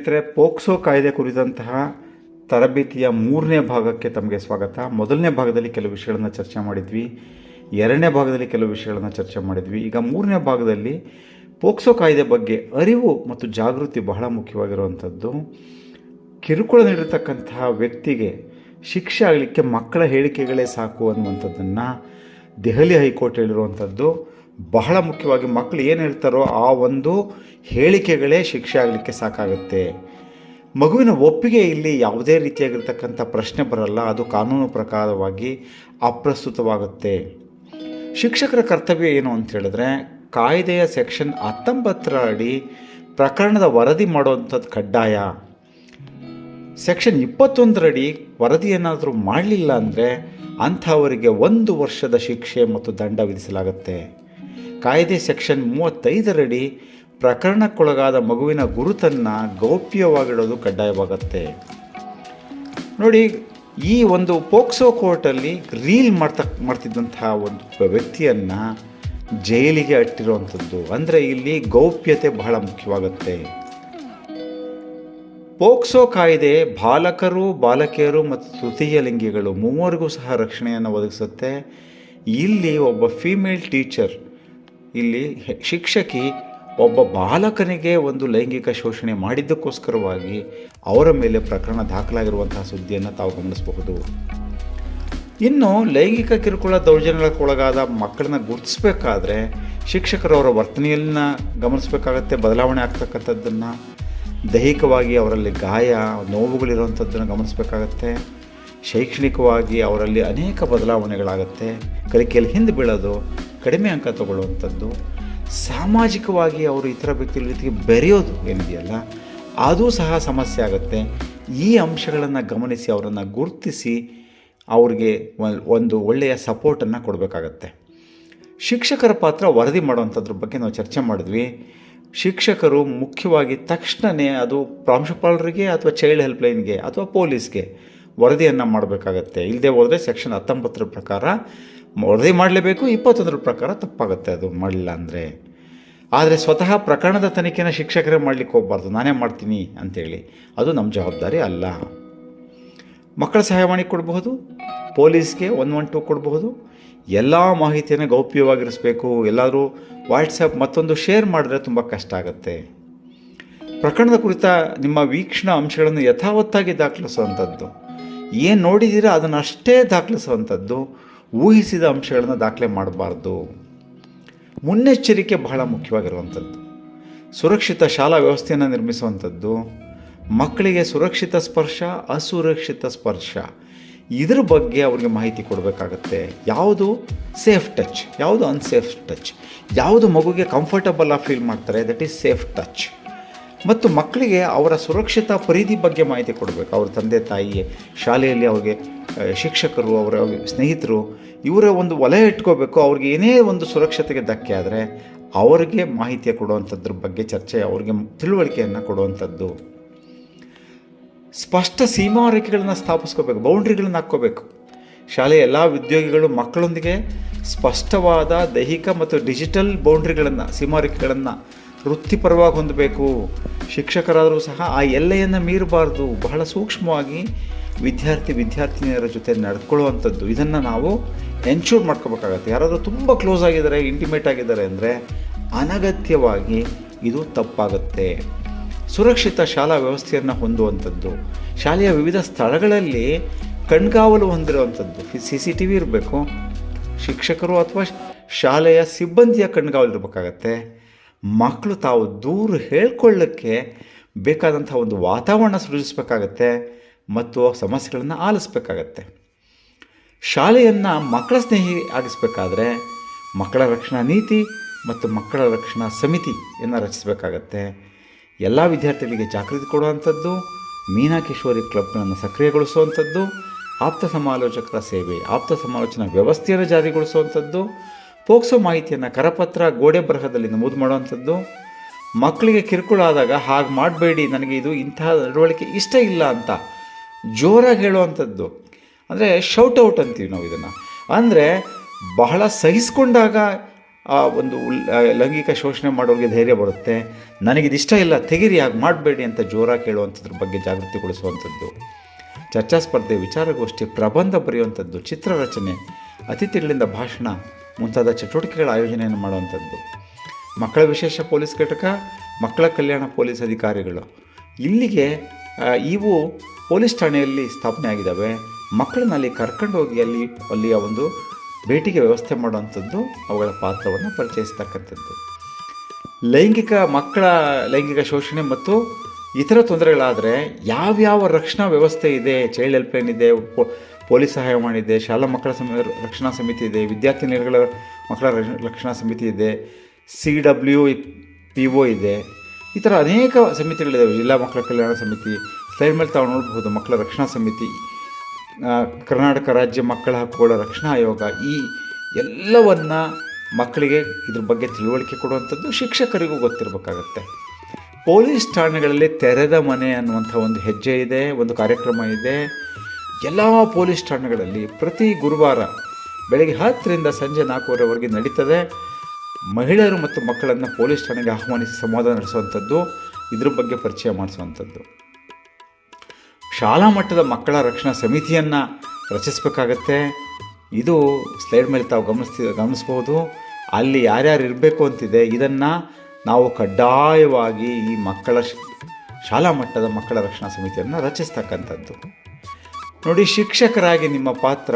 ಸ್ನೇಹಿತರೆ, ಪೋಕ್ಸೋ ಕಾಯ್ದೆ ಕುರಿತಂತಹ ತರಬೇತಿಯ ಮೂರನೇ ಭಾಗಕ್ಕೆ ತಮಗೆ ಸ್ವಾಗತ. ಮೊದಲನೇ ಭಾಗದಲ್ಲಿ ಕೆಲವು ವಿಷಯಗಳನ್ನು ಚರ್ಚೆ ಮಾಡಿದ್ವಿ. ಎರಡನೇ ಭಾಗದಲ್ಲಿ ಕೆಲವು ವಿಷಯಗಳನ್ನು ಚರ್ಚೆ ಮಾಡಿದ್ವಿ. ಈಗ ಮೂರನೇ ಭಾಗದಲ್ಲಿ ಪೋಕ್ಸೋ ಕಾಯ್ದೆ ಬಗ್ಗೆ ಅರಿವು ಮತ್ತು ಜಾಗೃತಿ ಬಹಳ ಮುಖ್ಯವಾಗಿರುವಂಥದ್ದು. ಕಿರುಕುಳ ನೀಡಿರ್ತಕ್ಕಂತಹ ವ್ಯಕ್ತಿಗೆ ಶಿಕ್ಷೆ ಆಗಲಿಕ್ಕೆ ಮಕ್ಕಳ ಹೇಳಿಕೆಗಳೇ ಸಾಕು ಅನ್ನುವಂಥದ್ದನ್ನು ದೆಹಲಿ ಹೈಕೋರ್ಟ್ ಹೇಳಿರುವಂಥದ್ದು. ಬಹಳ ಮುಖ್ಯವಾಗಿ ಮಕ್ಕಳು ಏನು ಹೇಳ್ತಾರೋ ಆ ಒಂದು ಹೇಳಿಕೆಗಳೇ ಶಿಕ್ಷೆ ಆಗಲಿಕ್ಕೆ ಸಾಕಾಗುತ್ತೆ. ಮಗುವಿನ ಒಪ್ಪಿಗೆ ಇಲ್ಲಿ ಯಾವುದೇ ರೀತಿಯಾಗಿರ್ತಕ್ಕಂಥ ಪ್ರಶ್ನೆ ಬರಲ್ಲ, ಅದು ಕಾನೂನು ಪ್ರಕಾರವಾಗಿ ಅಪ್ರಸ್ತುತವಾಗುತ್ತೆ. ಶಿಕ್ಷಕರ ಕರ್ತವ್ಯ ಏನು ಅಂತ ಹೇಳಿದ್ರೆ, ಕಾಯ್ದೆಯ ಸೆಕ್ಷನ್ ಹತ್ತೊಂಬತ್ತರ ಅಡಿ ಪ್ರಕರಣದ ವರದಿ ಮಾಡುವಂಥದ್ದು ಕಡ್ಡಾಯ. ಸೆಕ್ಷನ್ ಇಪ್ಪತ್ತೊಂದರಡಿ ವರದಿ ಏನಾದರೂ ಮಾಡಲಿಲ್ಲ ಅಂದರೆ ಅಂಥವರಿಗೆ ಒಂದು ವರ್ಷದ ಶಿಕ್ಷೆ ಮತ್ತು ದಂಡ ವಿಧಿಸಲಾಗುತ್ತೆ. ಕಾಯ್ದೆ ಸೆಕ್ಷನ್ ಮೂವತ್ತೈದರಡಿ ಪ್ರಕರಣಕ್ಕೊಳಗಾದ ಮಗುವಿನ ಗುರುತನ್ನು ಗೌಪ್ಯವಾಗಿಡೋದು ಕಡ್ಡಾಯವಾಗುತ್ತೆ. ನೋಡಿ, ಈ ಒಂದು ಪೋಕ್ಸೋ ಕೋರ್ಟಲ್ಲಿ ರೀಲ್ ಮಾಡ್ತಾ, ಮಾಡ್ತಿದ್ದಂತಹ ಒಂದು ವ್ಯಕ್ತಿಯನ್ನು ಜೈಲಿಗೆ ಅಟ್ಟಿರುವಂಥದ್ದು. ಅಂದರೆ ಇಲ್ಲಿ ಗೌಪ್ಯತೆ ಬಹಳ ಮುಖ್ಯವಾಗುತ್ತೆ. ಪೋಕ್ಸೋ ಕಾಯ್ದೆ ಬಾಲಕರು, ಬಾಲಕಿಯರು ಮತ್ತು ತೃತೀಯ ಲಿಂಗಿಗಳು ಮೂವರಿಗೂ ಸಹ ರಕ್ಷಣೆಯನ್ನು ಒದಗಿಸುತ್ತೆ. ಇಲ್ಲಿ ಒಬ್ಬ ಫೀಮೇಲ್ ಟೀಚರ್ ಇಲ್ಲಿ ಶಿಕ್ಷಕಿ ಒಬ್ಬ ಬಾಲಕನಿಗೆ ಒಂದು ಲೈಂಗಿಕ ಶೋಷಣೆ ಮಾಡಿದ್ದಕ್ಕೋಸ್ಕರವಾಗಿ ಅವರ ಮೇಲೆ ಪ್ರಕರಣ ದಾಖಲಾಗಿರುವಂತಹ ಸುದ್ದಿಯನ್ನು ತಾವು ಗಮನಿಸಬಹುದು. ಇನ್ನು ಲೈಂಗಿಕ ಕಿರುಕುಳ ದೌರ್ಜನ್ಯಕ್ಕೊಳಗಾದ ಮಕ್ಕಳನ್ನ ಗುರುತಿಸಬೇಕಾದ್ರೆ ಶಿಕ್ಷಕರು ಅವರ ವರ್ತನೆಯನ್ನ ಗಮನಿಸಬೇಕಾಗತ್ತೆ, ಬದಲಾವಣೆ ಆಗ್ತಕ್ಕಂಥದ್ದನ್ನು, ದೈಹಿಕವಾಗಿ ಅವರಲ್ಲಿ ಗಾಯ, ನೋವುಗಳಿರುವಂಥದ್ದನ್ನು ಗಮನಿಸಬೇಕಾಗತ್ತೆ, ಶೈಕ್ಷಣಿಕವಾಗಿ ಅವರಲ್ಲಿ ಅನೇಕ ಬದಲಾವಣೆಗಳಾಗತ್ತೆ, ಕಲಿಕೆಯಲ್ಲಿ ಹಿಂದೆ ಬೀಳೋದು ಕಡಿಮೆ ಅಂಕ ತಗೊಳ್ಳುವಂಥದ್ದು. ಸಾಮಾಜಿಕವಾಗಿ ಅವರು ಇತರ ವ್ಯಕ್ತಿಗಳ ಜೊತೆಗೆ ಬೆರೆಯೋದು ಏನಿದೆಯಲ್ಲ, ಅದು ಸಹ ಸಮಸ್ಯೆ ಆಗುತ್ತೆ. ಈ ಅಂಶಗಳನ್ನು ಗಮನಿಸಿ, ಅವರನ್ನು ಗುರುತಿಸಿ, ಅವ್ರಿಗೆ ಒಂದು ಒಳ್ಳೆಯ ಸಪೋರ್ಟನ್ನು ಕೊಡಬೇಕಾಗತ್ತೆ. ಶಿಕ್ಷಕರ ಪಾತ್ರ ವರದಿ ಮಾಡುವಂಥದ್ರ ಬಗ್ಗೆ ನಾವು ಚರ್ಚೆ ಮಾಡಿದ್ವಿ. ಶಿಕ್ಷಕರು ಮುಖ್ಯವಾಗಿ ತಕ್ಷಣವೇ ಅದು ಪ್ರಾಂಶುಪಾಲರಿಗೆ ಅಥವಾ ಚೈಲ್ಡ್ ಹೆಲ್ಪ್ಲೈನ್ಗೆ ಅಥವಾ ಪೊಲೀಸ್ಗೆ ವರದಿಯನ್ನು ಮಾಡಬೇಕಾಗತ್ತೆ. ಇಲ್ಲದೆ ಹೋದರೆ ಸೆಕ್ಷನ್ ಹತ್ತೊಂಬತ್ತರ ಪ್ರಕಾರ ವರದಿ ಮಾಡಲೇಬೇಕು, ಇಪ್ಪತ್ತೊಂದರ ಪ್ರಕಾರ ತಪ್ಪಾಗುತ್ತೆ ಅದು ಮಾಡಲಿಲ್ಲ ಅಂದರೆ. ಆದರೆ ಸ್ವತಃ ಪ್ರಕರಣದ ತನಿಖೆನ ಶಿಕ್ಷಕರೇ ಮಾಡಲಿಕ್ಕೆ ಹೋಗ್ಬಾರ್ದು, ನಾನೇ ಮಾಡ್ತೀನಿ ಅಂತೇಳಿ. ಅದು ನಮ್ಮ ಜವಾಬ್ದಾರಿ ಅಲ್ಲ. ಮಕ್ಕಳ ಸಹಾಯವಾಣಿ ಕೊಡಬಹುದು, ಪೊಲೀಸ್ಗೆ ಒನ್ ಒನ್ ಟು ಕೊಡಬಹುದು, ಎಲ್ಲ ಮಾಹಿತಿಯನ್ನು ಗೌಪ್ಯವಾಗಿರಿಸಬೇಕು, ಎಲ್ಲಾದರೂ ವಾಟ್ಸಪ್ ಮತ್ತೊಂದು ಶೇರ್ ಮಾಡಿದ್ರೆ ತುಂಬ ಕಷ್ಟ ಆಗುತ್ತೆ. ಪ್ರಕರಣದ ಕುರಿತ ನಿಮ್ಮ ವೀಕ್ಷಣಾ ಅಂಶಗಳನ್ನು ಯಥಾವತ್ತಾಗಿ ದಾಖಲಿಸುವಂಥದ್ದು. ಏನು ನೋಡಿದ್ದೀರಾ ಅದನ್ನು ಅಷ್ಟೇ ದಾಖಲಿಸುವಂಥದ್ದು. ಊಹಿಸಿದ ಅಂಶಗಳನ್ನು ದಾಖಲೆ ಮಾಡಬಾರ್ದು. ಮುನ್ನೆಚ್ಚರಿಕೆ ಬಹಳ ಮುಖ್ಯವಾಗಿರುವಂಥದ್ದು. ಸುರಕ್ಷಿತ ಶಾಲಾ ವ್ಯವಸ್ಥೆಯನ್ನು ನಿರ್ಮಿಸುವಂಥದ್ದು, ಮಕ್ಕಳಿಗೆ ಸುರಕ್ಷಿತ ಸ್ಪರ್ಶ, ಅಸುರಕ್ಷಿತ ಸ್ಪರ್ಶ, ಇದ್ರ ಬಗ್ಗೆ ಅವ್ರಿಗೆ ಮಾಹಿತಿ ಕೊಡಬೇಕಾಗತ್ತೆ. ಯಾವುದು ಸೇಫ್ ಟಚ್ ಯಾವುದು ಅನ್ಸೇಫ್ ಟಚ್ ಯಾವುದು ಮಗುಗೆ ಕಂಫರ್ಟಬಲ್ ಆಗಿ ಫೀಲ್ ಮಾಡ್ತಾರೆ ದಟ್ ಈಸ್ ಸೇಫ್ ಟಚ್ ಮತ್ತು ಮಕ್ಕಳಿಗೆ ಅವರ ಸುರಕ್ಷಿತ ಪರಿಧಿ ಬಗ್ಗೆ ಮಾಹಿತಿ ಕೊಡಬೇಕು. ಅವ್ರ ತಂದೆ, ತಾಯಿ, ಶಾಲೆಯಲ್ಲಿ ಅವ್ರಿಗೆ ಶಿಕ್ಷಕರು, ಅವರ ಸ್ನೇಹಿತರು, ಇವರ ಒಂದು ವಲಯ ಇಟ್ಕೋಬೇಕು. ಅವ್ರಿಗೆ ಏನೇ ಒಂದು ಸುರಕ್ಷತೆಗೆ ಧಕ್ಕೆ ಆದರೆ ಅವರಿಗೆ ಮಾಹಿತಿ ಕೊಡುವಂಥದ್ರ ಬಗ್ಗೆ ಚರ್ಚೆ, ಅವ್ರಿಗೆ ತಿಳುವಳಿಕೆಯನ್ನು ಕೊಡುವಂಥದ್ದು. ಸ್ಪಷ್ಟ ಸೀಮಾರೇಖೆಗಳನ್ನು ಸ್ಥಾಪಿಸ್ಕೋಬೇಕು, ಬೌಂಡ್ರಿಗಳನ್ನು ಹಾಕ್ಕೋಬೇಕು. ಶಾಲೆಯ ಎಲ್ಲ ಉದ್ಯೋಗಿಗಳು ಮಕ್ಕಳೊಂದಿಗೆ ಸ್ಪಷ್ಟವಾದ ದೈಹಿಕ ಮತ್ತು ಡಿಜಿಟಲ್ ಬೌಂಡ್ರಿಗಳನ್ನು ಸೀಮಾರೇಖೆಗಳನ್ನು ವೃತ್ತಿಪರವಾಗಿ ಹೊಂದಬೇಕು. ಶಿಕ್ಷಕರಾದರೂ ಸಹ ಆ ಎಲ್ಲೆಯನ್ನು ಮೀರಬಾರ್ದು. ಬಹಳ ಸೂಕ್ಷ್ಮವಾಗಿ ವಿದ್ಯಾರ್ಥಿ ವಿದ್ಯಾರ್ಥಿನಿಯರ ಜೊತೆ ನಡ್ಕೊಳ್ಳುವಂಥದ್ದು. ಇದನ್ನು ನಾವು ಎನ್ಶೂರ್ ಮಾಡ್ಕೋಬೇಕಾಗತ್ತೆ. ಯಾರಾದರೂ ತುಂಬ ಕ್ಲೋಸ್ ಆಗಿದ್ದಾರೆ ಇಂಟಿಮೇಟ್ ಆಗಿದ್ದಾರೆ ಅಂದರೆ ಅನಗತ್ಯವಾಗಿ ಇದು ತಪ್ಪಾಗುತ್ತೆ. ಸುರಕ್ಷಿತ ಶಾಲಾ ವ್ಯವಸ್ಥೆಯನ್ನು ಹೊಂದುವಂಥದ್ದು. ಶಾಲೆಯ ವಿವಿಧ ಸ್ಥಳಗಳಲ್ಲಿ ಕಣ್ಗಾವಲು ಹೊಂದಿರುವಂಥದ್ದು. ಸಿ ಸಿ ಟಿ ವಿ ಇರಬೇಕು. ಶಿಕ್ಷಕರು ಅಥವಾ ಶಾಲೆಯ ಸಿಬ್ಬಂದಿಯ ಕಣ್ಗಾವಲು ಇರಬೇಕಾಗತ್ತೆ. ಮಕ್ಕಳು ತಾವು ದೂರ ಹೇಳ್ಕೊಳ್ಳೋಕ್ಕೆ ಬೇಕಾದಂಥ ಒಂದು ವಾತಾವರಣ ಸೃಜಿಸಬೇಕಾಗತ್ತೆ ಮತ್ತು ಸಮಸ್ಯೆಗಳನ್ನು ಆಲಿಸ್ಬೇಕಾಗತ್ತೆ. ಶಾಲೆಯನ್ನು ಮಕ್ಕಳ ಸ್ನೇಹಿ ಆಗಿಸಬೇಕಾದ್ರೆ ಮಕ್ಕಳ ರಕ್ಷಣಾ ನೀತಿ ಮತ್ತು ಮಕ್ಕಳ ರಕ್ಷಣಾ ಸಮಿತಿಯನ್ನು ರಚಿಸಬೇಕಾಗತ್ತೆ. ಎಲ್ಲ ವಿದ್ಯಾರ್ಥಿಗಳಿಗೆ ಜಾಗೃತಿ ಕೊಡುವಂಥದ್ದು ಮೀನಾ ಕಿಶೋರಿ ಕ್ಲಬ್ಗಳನ್ನು ಸಕ್ರಿಯಗೊಳಿಸುವಂಥದ್ದು, ಆಪ್ತ ಸಮಾಲೋಚಕರ ಸೇವೆ, ಆಪ್ತ ಸಮಾಲೋಚನಾ ವ್ಯವಸ್ಥೆಯನ್ನು ಜಾರಿಗೊಳಿಸುವಂಥದ್ದು ಪೋಕ್ಸೋ ಮಾಹಿತಿಯನ್ನು ಕರಪತ್ರ, ಗೋಡೆ ಬರಹದಲ್ಲಿ ನಮೂದು ಮಾಡುವಂಥದ್ದು. ಮಕ್ಕಳಿಗೆ ಕಿರುಕುಳ ಆದಾಗ ಹಾಗೆ ಮಾಡಬೇಡಿ, ನನಗೆ ಇದು ಇಂತಹ ನಡವಳಿಕೆ ಇಷ್ಟ ಇಲ್ಲ ಅಂತ ಜೋರಾಗಿ ಹೇಳುವಂಥದ್ದು. ಅಂದರೆ ಔಟ್ ಅಂತೀವಿ ನಾವು ಇದನ್ನು. ಅಂದರೆ ಬಹಳ ಸಹಿಸ್ಕೊಂಡಾಗ ಆ ಒಂದು ಲೈಂಗಿಕ ಶೋಷಣೆ ಮಾಡೋರಿಗೆ ಧೈರ್ಯ ಬರುತ್ತೆ. ನನಗಿದಿಷ್ಟ ಇಲ್ಲ, ತೆಗಿರಿ, ಹಾಗೆ ಮಾಡಬೇಡಿ ಅಂತ ಜೋರಾಗಿ ಹೇಳುವಂಥದ್ರ ಬಗ್ಗೆ ಜಾಗೃತಿಗೊಳಿಸುವಂಥದ್ದು ಚರ್ಚಾ ಸ್ಪರ್ಧೆ ವಿಚಾರಗೋಷ್ಠಿ ಪ್ರಬಂಧ ಬರೆಯುವಂಥದ್ದು ಚಿತ್ರರಚನೆ, ಅತಿಥಿಗಳಿಂದ ಭಾಷಣ ಮುಂತಾದ ಚಟುವಟಿಕೆಗಳ ಆಯೋಜನೆಯನ್ನು ಮಾಡುವಂಥದ್ದು. ಮಕ್ಕಳ ವಿಶೇಷ ಪೊಲೀಸ್ ಘಟಕ, ಮಕ್ಕಳ ಕಲ್ಯಾಣ ಪೊಲೀಸ್ ಅಧಿಕಾರಿಗಳು. ಇಲ್ಲಿಗೆ ಇವು ಪೊಲೀಸ್ ಠಾಣೆಯಲ್ಲಿ ಸ್ಥಾಪನೆ ಆಗಿದ್ದಾವೆ. ಮಕ್ಕಳನ್ನ ಅಲ್ಲಿ ಕರ್ಕೊಂಡು ಹೋಗಿ ಅಲ್ಲಿ, ಅಲ್ಲಿಯ ಒಂದು ಭೇಟಿಗೆ ವ್ಯವಸ್ಥೆ ಮಾಡುವಂಥದ್ದು ಅವುಗಳ ಪಾತ್ರವನ್ನು ಪರಿಚಯಿಸ್ತಕ್ಕಂಥದ್ದು. ಲೈಂಗಿಕ ಮಕ್ಕಳ ಲೈಂಗಿಕ ಶೋಷಣೆ ಮತ್ತು ಇತರ ತೊಂದರೆಗಳಾದರೆ ಯಾವ್ಯಾವ ರಕ್ಷಣಾ ವ್ಯವಸ್ಥೆ ಇದೆ ಚೈಲ್ಡ್ ಹೆಲ್ಪ್ಲೈನ್ ಇದೆ, ಪೊ- ಪೊಲೀಸ್ ಸಹಾಯವಾಣಿ ಇದೆ ಶಾಲಾ ಮಕ್ಕಳ ಸಮ, ರಕ್ಷಣಾ ಸಮಿತಿ ಇದೆ ವಿದ್ಯಾರ್ಥಿ ನಿಲಯಗಳ ಮಕ್ಕಳ ರಕ್ಷಣಾ ಸಮಿತಿ ಇದೆ ಸಿ ಡಬ್ಲ್ಯೂ ಪಿ ಒ ಇದೆ. ಈ ಥರ ಅನೇಕ ಸಮಿತಿಗಳಿದ್ದಾವೆ ಜಿಲ್ಲಾ ಮಕ್ಕಳ ಕಲ್ಯಾಣ ಸಮಿತಿ, ಸ್ಲೈಡ್ ಮೇಲೆ ತಾವು ನೋಡಬಹುದು ಮಕ್ಕಳ ರಕ್ಷಣಾ ಸಮಿತಿ ಕರ್ನಾಟಕ ರಾಜ್ಯ ಮಕ್ಕಳ ಹಕ್ಕುಗಳ ರಕ್ಷಣಾ ಆಯೋಗ ಈ ಎಲ್ಲವನ್ನು ಮಕ್ಕಳಿಗೆ ಇದ್ರ ಬಗ್ಗೆ ತಿಳುವಳಿಕೆ ಕೊಡುವಂಥದ್ದು ಶಿಕ್ಷಕರಿಗೂ ಗೊತ್ತಿರಬೇಕಾಗತ್ತೆ. ಪೊಲೀಸ್ ಠಾಣೆಗಳಲ್ಲಿ ತೆರೆದ ಮನೆ ಅನ್ನುವಂಥ ಒಂದು ಹೆಜ್ಜೆ ಇದೆ, ಒಂದು ಕಾರ್ಯಕ್ರಮ ಇದೆ. ಎಲ್ಲ ಪೊಲೀಸ್ ಠಾಣೆಗಳಲ್ಲಿ ಪ್ರತಿ ಗುರುವಾರ ಬೆಳಗ್ಗೆ ಹತ್ತರಿಂದ ಸಂಜೆ ನಾಲ್ಕೂವರೆವರೆಗೆ ನಡೀತದೆ. ಮಹಿಳೆಯರು ಮತ್ತು ಮಕ್ಕಳನ್ನು ಪೊಲೀಸ್ ಠಾಣೆಗೆ ಆಹ್ವಾನಿಸಿ ಸಂವಾದ ನಡೆಸುವಂಥದ್ದು, ಇದ್ರ ಬಗ್ಗೆ ಪರಿಚಯ ಮಾಡಿಸುವಂಥದ್ದು. ಶಾಲಾ ಮಟ್ಟದ ಮಕ್ಕಳ ರಕ್ಷಣಾ ಸಮಿತಿಯನ್ನು ರಚಿಸಬೇಕಾಗತ್ತೆ. ಇದು ಸ್ಲೈಡ್ ಮೇಲೆ ತಾವು ಗಮನಿಸ್ತಿ ಗಮನಿಸ್ಬೋದು ಅಲ್ಲಿ ಯಾರ್ಯಾರು ಇರಬೇಕು ಅಂತಿದೆ, ಇದನ್ನು ನಾವು ಕಡ್ಡಾಯವಾಗಿ ಈ ಮಕ್ಕಳ ಶಾಲಾ ಮಟ್ಟದ ಮಕ್ಕಳ ರಕ್ಷಣಾ ಸಮಿತಿಯನ್ನು ರಚಿಸ್ತಕ್ಕಂಥದ್ದು. ನೋಡಿ, ಶಿಕ್ಷಕರಾಗಿ ನಿಮ್ಮ ಪಾತ್ರ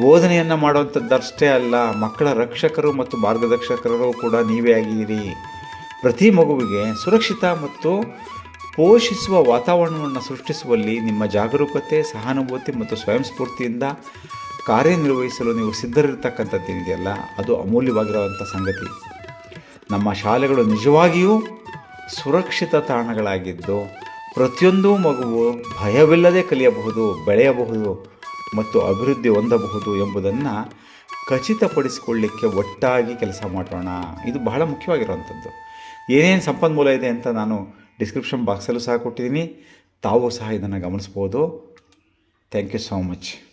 ಬೋಧನೆಯನ್ನು ಮಾಡುವಂಥದ್ದಷ್ಟೇ ಅಲ್ಲ, ಮಕ್ಕಳ ರಕ್ಷಕರು ಮತ್ತು ಮಾರ್ಗದರ್ಶಕರು ಕೂಡ ನೀವೇ ಆಗಿದ್ದೀರಿ. ಪ್ರತಿ ಮಗುವಿಗೆ ಸುರಕ್ಷಿತ ಮತ್ತು ಪೋಷಿಸುವ ವಾತಾವರಣವನ್ನು ಸೃಷ್ಟಿಸುವಲ್ಲಿ ನಿಮ್ಮ ಜಾಗರೂಕತೆ, ಸಹಾನುಭೂತಿ ಮತ್ತು ಸ್ವಯಂ ಸ್ಫೂರ್ತಿಯಿಂದ ಕಾರ್ಯನಿರ್ವಹಿಸಲು ನೀವು ಸಿದ್ಧರಿರ್ತಕ್ಕಂಥದ್ದೇನಿದೆಯಲ್ಲ ಅದು ಅಮೂಲ್ಯವಾಗಿರುವಂಥ ಸಂಗತಿ. ನಮ್ಮ ಶಾಲೆಗಳು ನಿಜವಾಗಿಯೂ ಸುರಕ್ಷಿತ ತಾಣಗಳಾಗಿದ್ದು ಪ್ರತಿಯೊಂದು ಮಗುವು ಭಯವಿಲ್ಲದೆ ಕಲಿಯಬಹುದು, ಬೆಳೆಯಬಹುದು ಮತ್ತು ಅಭಿವೃದ್ಧಿ ಹೊಂದಬಹುದು ಎಂಬುದನ್ನು ಖಚಿತಪಡಿಸಿಕೊಳ್ಳಿಕ್ಕೆ ಒಟ್ಟಾಗಿ ಕೆಲಸ ಮಾಡೋಣ. ಇದು ಬಹಳ ಮುಖ್ಯವಾಗಿರುವಂಥದ್ದು. ಏನೇನು ಸಂಪನ್ಮೂಲ ಇದೆ ಅಂತ ನಾನು ಡಿಸ್ಕ್ರಿಪ್ಷನ್ ಬಾಕ್ಸಲ್ಲೂ ಸಹ ಕೊಟ್ಟಿದ್ದೀನಿ. ತಾವು ಸಹ ಇದನ್ನು ಗಮನಿಸ್ಬೋದು. Thank you so much